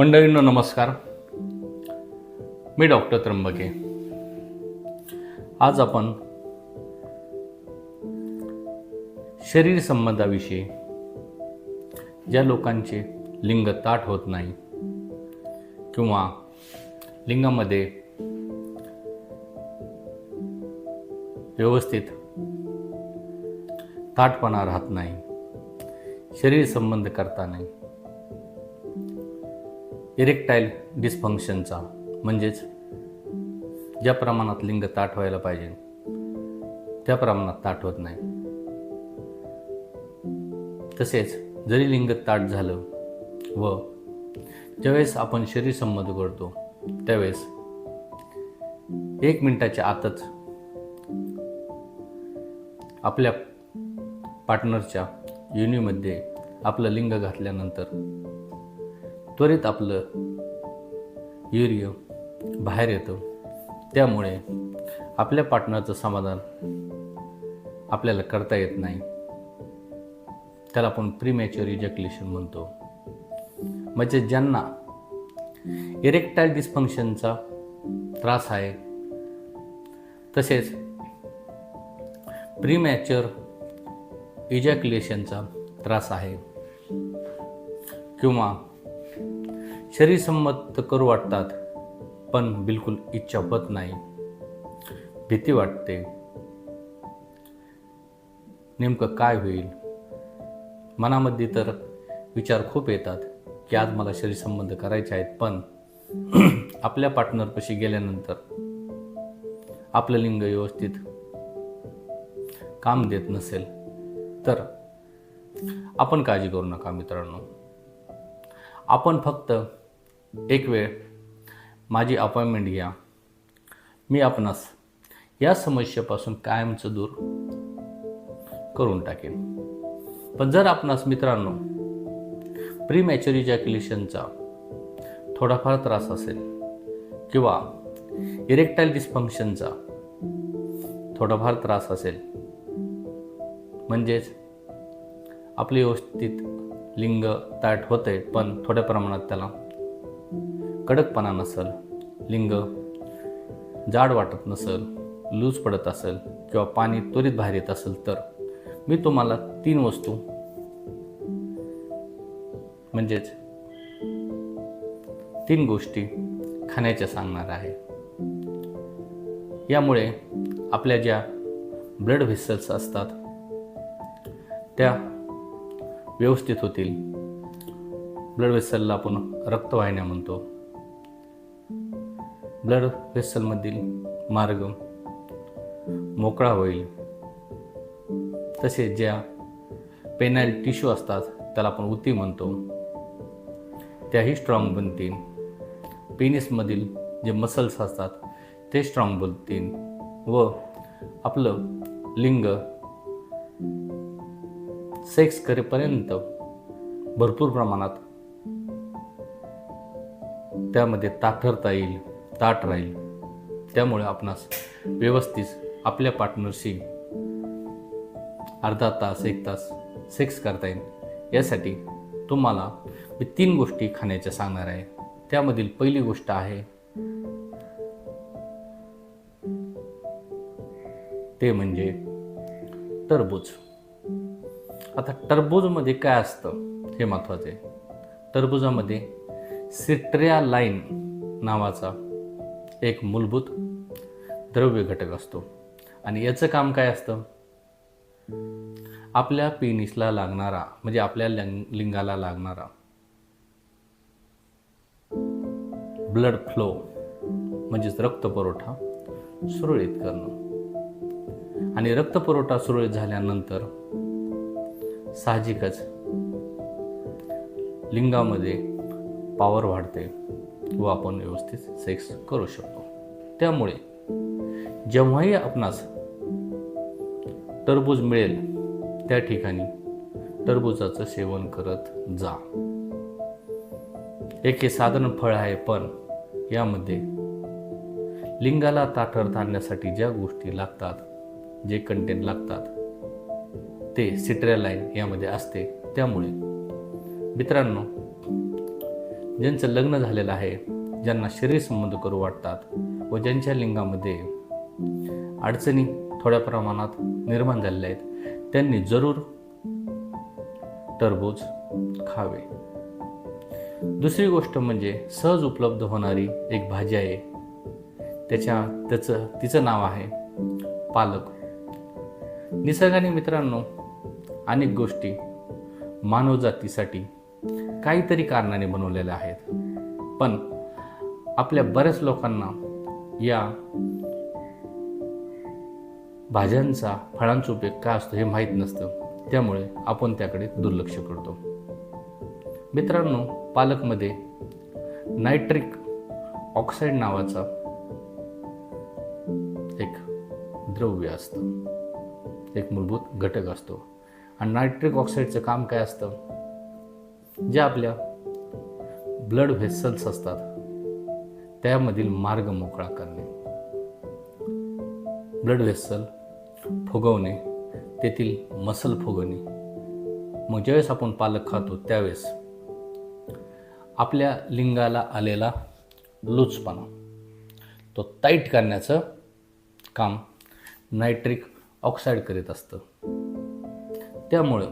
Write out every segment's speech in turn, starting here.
मंडळींनो नमस्कार. मी डॉक्टर त्र्यंबके. आज आपण शरीर संबंधाविषयी ज्या लोकांचे लिंग ताट होत नाही किंवा लिंगामध्ये व्यवस्थित ताटपणा राहत नाही शरीर संबंध करता नाही इरेक्टाईल डिस्फंक्शनचा म्हणजेच ज्या प्रमाणात लिंग ताट व्हायला पाहिजे त्या प्रमाणात ताट होत नाही. तसेच जरी लिंग ताट झालं व ज्यावेळेस आपण शरीर संबंध करतो त्यावेळेस एक मिनिटाच्या आतच आपल्या पार्टनरच्या युनिमध्ये आपलं लिंग घातल्यानंतर त्वरित आपलं वीर्य बाहेर येतं. त्यामुळे आपल्या पार्टनरचं समाधान आपल्याला करता येत नाही. त्याला आपण प्रीमॅच्युअर इजॅक्युलेशन म्हणतो. म्हणजे ज्यांना इरेक्टाईल डिस्फंक्शनचा त्रास आहे तसेच प्रीमॅच्युअर इजॅक्युलेशनचा त्रास आहे. किंवा शरीरसंमत करू वाटतात पण बिलकुल इच्छा होत नाही. भीती वाटते. नेमकं काय होईल? मनामध्ये तर विचार खूप येतात की आज मला शरीरसंबंध करायचे आहेत पण आपल्या पार्टनरपाशी गेल्यानंतर आपलं लिंग व्यवस्थित काम देत नसेल तर आपण काळजी करू नका मित्रांनो. आपण फक्त एक वेळ माझी अपॉइंटमेंट घ्या. मी आपणास या समस्येपासून कायमचं दूर करून टाकेन. पण जर आपणास मित्रांनो प्री मॅच्युअर इजॅक्युलेशनचा थोडाफार त्रास असेल किंवा इरेक्टाईल डिस्फंक्शनचा थोडाफार त्रास असेल म्हणजेच आपले व्यवस्थित लिंग ताट होते पण थोड्या प्रमाणात त्याला कडकपणा नसेल लिंग जाड वाटत नसेल लूज पडत असेल किंवा पाणी त्वरित बाहेर येत असेल तर. मी तुम्हाला तीन वस्तू म्हणजेच तीन गोष्टी खाण्याच्या सांगणार आहे. यामुळे आपल्या ज्या ब्लड व्हेसल्स असतात त्या व्यवस्थित होतील. ब्लड व्हेसलला आपण रक्तवाहिन्या म्हणतो. ब्लड वेसलमधील मार्ग मोकळा होईल. तसेच ज्या पेनाईल टिश्यू असतात त्याला आपण उती म्हणतो. त्याही स्ट्रॉंग बनतील. पेनिसमधील जे मसल्स असतात ते स्ट्रॉंग बनतील व आपलं लिंग सेक्स करेपर्यंत भरपूर प्रमाणात त्यामध्ये ताठरता येईल. ताट राहील. त्यामुळे आपणास व्यवस्थित आपल्या पार्टनरशी अर्धा तास एक तास सेक्स करता येईल. यासाठी तुम्हाला मी तीन गोष्टी खाण्याच्या सांगणार आहे. त्यामधील पहिली गोष्ट आहे ते म्हणजे टरबूज. आता टरबूजमध्ये काय असतं हे महत्त्वाचं आहे. टरबुजामध्ये सिट्रिया लाईन नावाचा एक मूलभूत द्रव्य घटक असतो. आणि याचं काम काय असतं? आपल्या पेनिसला लागणारा म्हणजे आपल्या लिंग लिंगाला लागणारा ब्लड फ्लो म्हणजेच रक्तपुरवठा सुरळीत करणं. आणि रक्तपुरवठा सुरळीत झाल्यानंतर साहजिकच लिंगामध्ये पॉवर वाढते. व आपण व्यवस्थित सेक्स करू शकतो. त्यामुळे जेव्हाही आपणास टरबूज मिळेल त्या ठिकाणी टरबुजाचं सेवन करत जा. एक हे साधारण फळ आहे पण यामध्ये लिंगाला ताठर ताणण्यासाठी ज्या गोष्टी लागतात जे कंटेंट लागतात ते सिट्रेलाईन यामध्ये असते. त्यामुळे मित्रांनो ज्यांचं लग्न झालेलं आहे ज्यांना शरीर संबंध करू वाटतात व ज्यांच्या लिंगामध्ये अडचणी थोड्या प्रमाणात निर्माण झालेल्या आहेत त्यांनी जरूर टरबूज खावे. दुसरी गोष्ट म्हणजे सहज उपलब्ध होणारी एक भाजी आहे. त्याच्या त्याचं तिचं नाव आहे पालक. निसर्गाने मित्रांनो अनेक गोष्टी मानवजातीसाठी काहीतरी कारणाने बनवलेल्या आहेत. पण आपल्या बऱ्याच लोकांना या भाज्यांचा फळांचा उपयोग काय असतो हे माहीत नसतं. त्यामुळे आपण त्याकडे दुर्लक्ष करतो. मित्रांनो पालकमध्ये नायट्रिक ऑक्साईड नावाचा एक द्रव्य असतं. एक मूलभूत घटक असतो. आणि नायट्रिक ऑक्साईडचं काम काय असतं? जे आपल्या ब्लड व्हेसल्स असतात त्यामधील मार्ग मोकळा करणे. ब्लड व्हेसल फुगवणे तेथील मसल फुगवणे. मग ज्यावेळेस आपण पालक खातो त्यावेळेस आपल्या लिंगाला आलेला लूचपणा तो टाईट करण्याचं काम नायट्रिक ऑक्साईड करीत असतं. त्यामुळं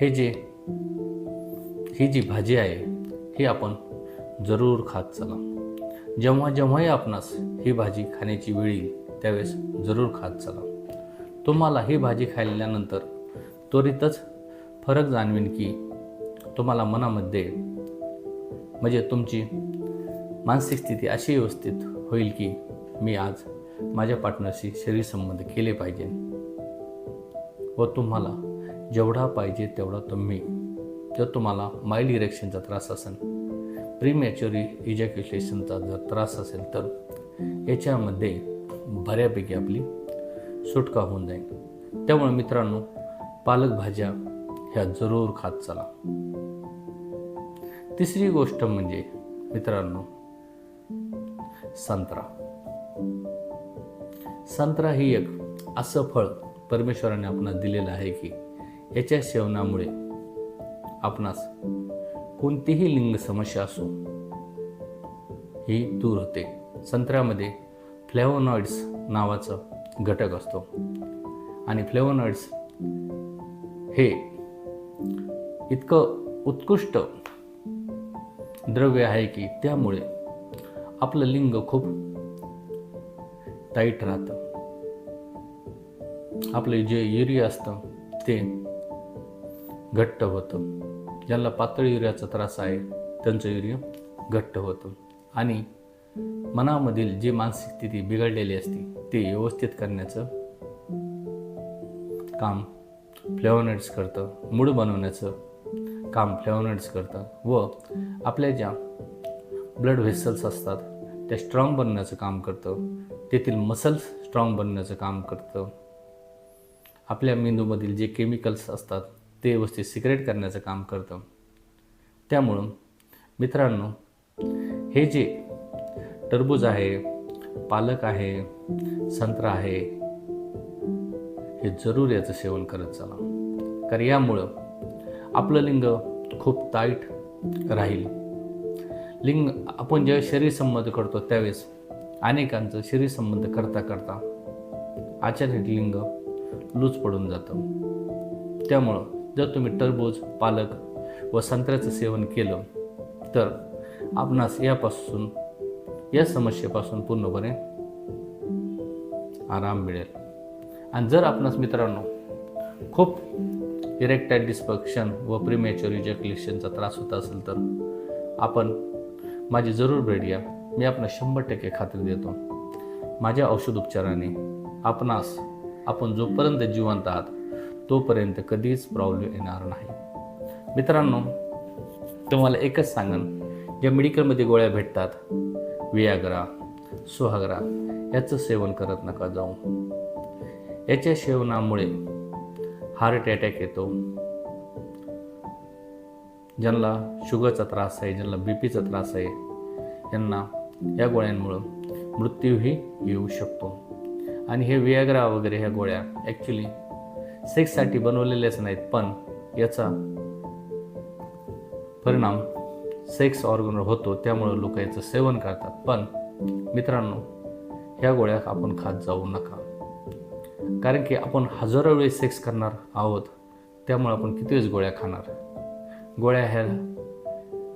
हे जे ही जी भाजी आहे ही आपण जरूर खात चला. जेव्हा जेव्हाही आपणास ही भाजी खाण्याची वेळ येईल त्यावेळेस जरूर खात चला. तुम्हाला ही भाजी खाल्ल्यानंतर त्वरितच फरक जाणवेन की तुम्हाला मनामध्ये म्हणजे तुमची मानसिक स्थिती अशी व्यवस्थित होईल की मी आज माझ्या पार्टनरशी शरीर संबंध केले पाहिजे. व तुम्हाला जेवढा पाहिजे तेवढा तुम्ही जर तुम्हाला माइल्ड इरेक्शनचा त्रास असेल. प्रीमॅच्युरी इजॅक्युलेशनचा जर त्रास असेल तर याच्यामध्ये बऱ्यापैकी आपली सुटका होऊन जाईल. त्यामुळे मित्रांनो पालक भाज्या ह्या जरूर खात चला. तिसरी गोष्ट म्हणजे मित्रांनो संत्रा. संत्रा ही एक असं फळ परमेश्वराने आपणास दिलेलं आहे की याच्या सेवनामुळे आपणास कोणतीही लिंग समस्या असो ही दूर होते. संत्र्यामध्ये फ्लेवोनॉइड्स नावाचा घटक असतो. आणि फ्लेवोनॉइड्स हे इतकं उत्कृष्ट द्रव्य आहे की त्यामुळे आपलं लिंग खूप टाईट राहतं. आपलं जे युरिया असतं ते घट्ट होतं. ज्यांना पातळ युरियाचा त्रास आहे त्यांचं युरिया घट्ट होतं. आणि मनामधील जी मानसिक स्थिती बिघडलेली असते ते व्यवस्थित करण्याचं काम फ्लेवोनॉइड्स करतं. मूड बनवण्याचं काम फ्लेवोनॉइड्स करतं. व आपल्या ज्या ब्लड व्हेसल्स असतात त्या स्ट्रॉंग बनण्याचं काम करतं. तेथील मसल्स स्ट्रॉंग बनण्याचं काम करतं. आपल्या मेंदूमधील जे केमिकल्स असतात ते व्यवस्थित सिक्रेट करण्याचं काम करतं. त्यामुळं मित्रांनो हे जे टरबूज आहे पालक आहे संत्रा आहे हे जरूर याचं सेवन करत चला. कारण यामुळं आपलं लिंग खूप ताईट राहील. लिंग आपण जेव्हा शरीर संबंध करतो त्यावेळेस अनेकांचं शरीर संबंध करता करता अचानक लिंग लूज पडून जातं. त्यामुळं जर तुम्ही टरबूज पालक व संत्र्याचं सेवन केलं तर आपणास यापासून या समस्येपासून पूर्णपणे आराम मिळेल. आणि जर आपणास मित्रांनो खूप इरेक्टाईल डिस्पक्शन व प्रिमेच्युअर इजॅक्युलेशनचा त्रास होत असेल तर आपण माझी जरूर भेट घ्या. मी आपण शंभर टक्के खात्री देतो. माझ्या औषध उपचाराने आपणास आपण जोपर्यंत जिवंत आहात तोपर्यंत कधीच प्रॉब्लेम येणार नाही. मित्रांनो तुम्हाला एकच सांगन ज्या मेडिकलमध्ये गोळ्या भेटतात वियाग्रा सुहागरा याचं सेवन करत नका जाऊ. याच्या सेवनामुळे हार्ट अटॅक येतो. ज्यांना शुगरचा त्रास आहे ज्यांना बी पीचा त्रास आहे यांना या गोळ्यांमुळं मृत्यूही येऊ शकतो. आणि हे वियाग्रा वगैरे ह्या गोळ्या ॲक्च्युली सेक्ससाठी बनवलेलेच नाहीत पण याचा परिणाम सेक्स ऑर्गनवर होतो त्यामुळं लोक याचं सेवन करतात. पण मित्रांनो ह्या गोळ्या आपण खात जाऊ नका. कारण की आपण हजारो वेळेस सेक्स करणार आहोत त्यामुळे आपण किती वेळेस गोळ्या खाणार? गोळ्या ह्या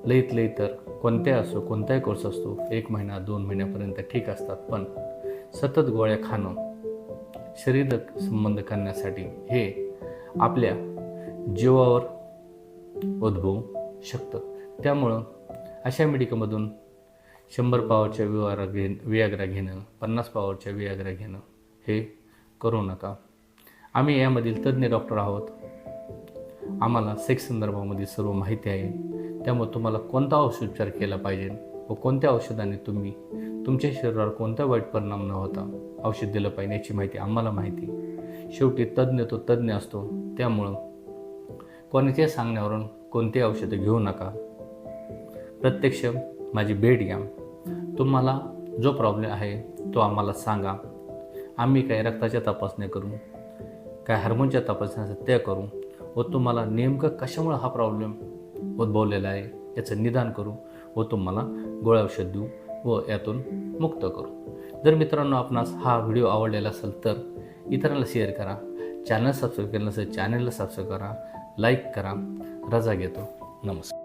लईत लई तर कोणत्याही असो कोणताही कोर्स असतो एक महिना दोन महिन्यापर्यंत ठीक असतात पण सतत गोळ्या खाणं शरीर संबंध करण्यासाठी हे आपल्या जीवावर उद्भवू शकतं. त्यामुळं अशा मेडिकलमधून शंभर पावरच्या विवारा घे वियाग्रा घेणं पन्नास पावरच्या वियाग्रा घेणं हे करू नका. आम्ही यामधील तज्ज्ञ डॉक्टर आहोत. आम्हाला सेक्स संदर्भामध्ये सर्व माहिती आहे. त्यामुळे तुम्हाला कोणता औषधोपचार केला पाहिजे व कोणत्या औषधाने तुम्ही तुमच्या शरीरावर कोणता वाईट परिणाम न होता औषध दिलं पाहिजे याची माहिती आम्हाला माहिती. शेवटी तज्ज्ञ तो तज्ज्ञ असतो. त्यामुळं कोणाच्या सांगण्यावरून कोणते औषधं घेऊ नका. प्रत्यक्ष माझी भेट घ्या. तुम्हाला जो प्रॉब्लेम आहे तो आम्हाला सांगा. आम्ही काय रक्ताच्या तपासण्या करू? काय हार्मोनच्या तपासण्या असतात त्या करू. व तुम्हाला नेमकं कशामुळे हा प्रॉब्लेम उद्भवलेला आहे याचं निदान करू. व तुम्हाला गोळ्या औषध देऊ. व यातून मुक्त करू. जर मित्रांनो आपणास हा व्हिडिओ आवडलेला असेल तर इतरांना शेअर करा. चॅनल सबस्क्राईब केलं नसेल चॅनलला सबस्क्राईब करा. लाईक करा. रजा घेतो. नमस्कार.